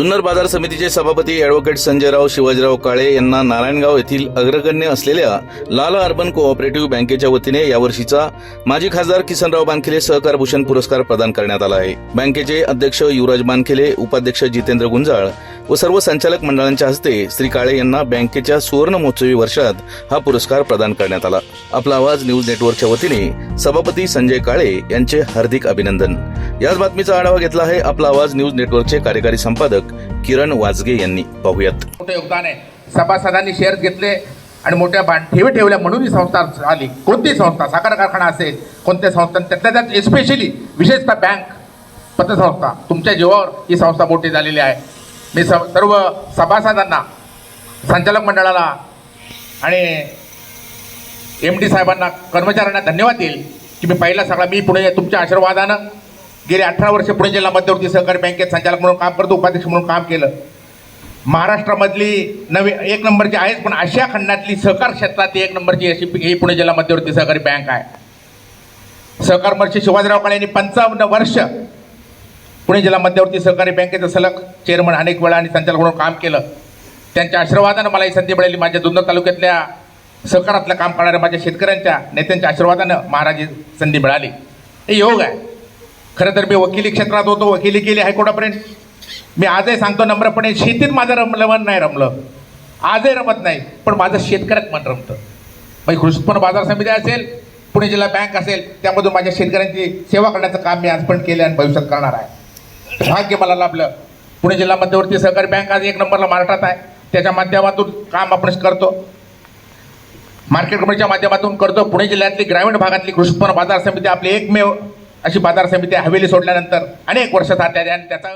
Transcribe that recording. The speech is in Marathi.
जुन्नर बाजार समितीचे सभापती अॅडव्होकेट संजयराव शिवाजीराव काळे यांना नारायणगाव येथील अग्रगण्य असलेल्या लाल अर्बन कोऑपरेटिव्ह बँकेच्या वतीने यावर्षीचा माजी खासदार किसनराव बानखेले सहकार भूषण पुरस्कार प्रदान करण्यात आला आहे. बँकेचे अध्यक्ष युवराज बानखेले उपाध्यक्ष जितेंद्र गुंजाळ व सर्व संचालक मंडळांच्या हस्ते श्री काळे यांना बँकेच्या सुवर्ण महोत्सवी वर्षात हा पुरस्कार प्रदान करण्यात आला. आपला आवाज न्यूज नेटवर्कच्या वतीने सभापती संजय काळे यांचे हार्दिक अभिनंदन. याच बातमीचा आढावा घेतला आहे आपला आवाज न्यूज नेटवर्कचे कार्यकारी संपादक किरण वाजगे यांनी. पाहूयात. मोठं योगदान आहे. सभासदांनी शेअर घेतले आणि मोठ्या बाण ठेवी ठेवल्या म्हणून ही संस्था आली. कोणती संस्था? साखर कारखाना असेल कोणत्या संस्था? त्यातल्या त्यात एस्पेशली विशेषतः बँक पतसंस्था. तुमच्या जीवावर ही संस्था मोठी झालेली आहे. मी स सर्व सभासदांना संचालक मंडळाला आणि एम डी साहेबांना कर्मचाऱ्यांना धन्यवाद देईल की मी पहिला सगळा मी पुणे तुमच्या आशीर्वादानं गेले अठरा वर्ष पुणे जिल्हा मध्यवर्ती सहकारी बँकेत संचालक म्हणून काम करतो उपाध्यक्ष म्हणून काम केलं. महाराष्ट्रामधली नवी एक नंबरची आहेच पण आशिया खंडातली सहकार क्षेत्रातली एक नंबरची अशी ही पुणे जिल्हा मध्यवर्ती सहकारी बँक आहे. सहकार मंत्री शिवाजीराव काळे यांनी पंचावन्न वर्ष पुणे जिल्हा मध्यवर्ती सहकारी बँकेचं सलग चेअरमन अनेक वेळा आणि संचालक म्हणून काम केलं. त्यांच्या आशीर्वादानं मला ही संधी मिळाली. माझ्या जुन्नर तालुक्यातल्या सहकारातलं काम करणाऱ्या माझ्या शेतकऱ्यांच्या नेत्यांच्या आशीर्वादानं महाराज संधी मिळाली. हे योग आहे. खरं तर मी वकिली क्षेत्रात होतो. वकिली केली हायकोर्टापर्यंत. मी आजही सांगतो नम्रपणे शेतीत माझं रमलं मन नाही रमलं. आजही रमत नाही पण माझं शेतकऱ्यात मन रमतं. म्हणजे कृषी उत्पन्न बाजार समिती असेल पुणे जिल्हा बँक असेल त्यामधून माझ्या शेतकऱ्यांची सेवा करण्याचं काम मी आज पण केलं आणि भविष्यात करणार आहे. भाग्य मला लाभलं. पुणे जिल्हा मध्यवर्ती सहकारी बँक आज एक नंबरला महाराष्ट्रात आहे. त्याच्या माध्यमातून काम आपण करतो. मार्केट कमिटीच्या माध्यमातून करतो. पुणे जिल्ह्यातली ग्रामीण भागातली कृषी उत्पन्न बाजार समिती आपली एकमेव अशी बाजार समिती हवेली सोडल्यानंतर अनेक वर्ष साठल्या आणि त्याचा